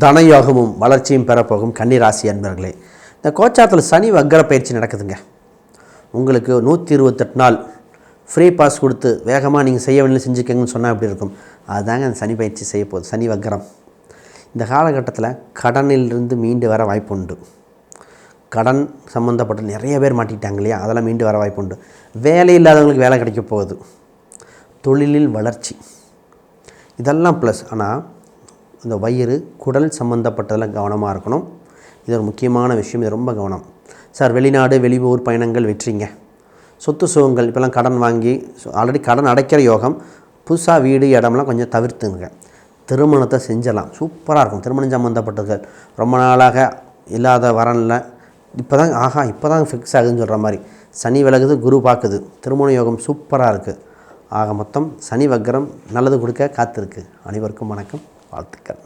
தனயோகமும் வளர்ச்சியும் பெறப்போகும் கன்னிராசி அன்பர்களே இந்த கோச்சாத்தில் சனி வக்கர பயிற்சி நடக்குதுங்க. உங்களுக்கு நூற்றி இருபத்தெட்டு நாள் ஃப்ரீ பாஸ் கொடுத்து வேகமாக நீங்கள் செய்ய வேண்டிய செஞ்சுக்கங்கன்னு சொன்னால் எப்படி இருக்கும்? அதுதாங்க அந்த சனி பயிற்சி செய்ய போகுது. சனி வக்கரம். இந்த காலகட்டத்தில் கடனிலிருந்து மீண்டு வர வாய்ப்பு உண்டு. கடன் சம்மந்தப்பட்ட நிறைய பேர் மாட்டிட்டாங்க இல்லையா? அதெல்லாம் மீண்டு வர வாய்ப்பு உண்டு. வேலை இல்லாதவங்களுக்கு வேலை கிடைக்க போகுது. தொழிலில் வளர்ச்சி. இதெல்லாம் ப்ளஸ் ஆனால் இந்த வயிறு குடல் சம்மந்தப்பட்டதில் கவனமாக இருக்கணும். இது ஒரு முக்கியமான விஷயம் இது ரொம்ப கவனம். சார் வெளிநாடு வெளியூர் பயணங்கள் வெற்றிங்க. சொத்து சுகங்கள் இப்போல்லாம் கடன் வாங்கி ஆல்ரெடி கடன் அடைக்கிற யோகம் புதுசாக வீடு இடம்லாம் கொஞ்சம் தவிர்த்துங்க. திருமணத்தை செஞ்சலாம். சூப்பராக இருக்கும். திருமணம் சம்மந்தப்பட்டது ரொம்ப நாளாக இல்லாத வரனில். இப்போ தான் ஆஹா இப்போ தான் ஃபிக்ஸ் ஆகுதுன்னு சொல்கிற மாதிரி. சனி விலகுது குரு பார்க்குது. திருமண யோகம் சூப்பராக இருக்குது ஆக மொத்தம் சனி வக்கரம் நல்லது கொடுக்க காத்திருக்கு. அனைவருக்கும் வணக்கம். வாழ்த்துக்கள்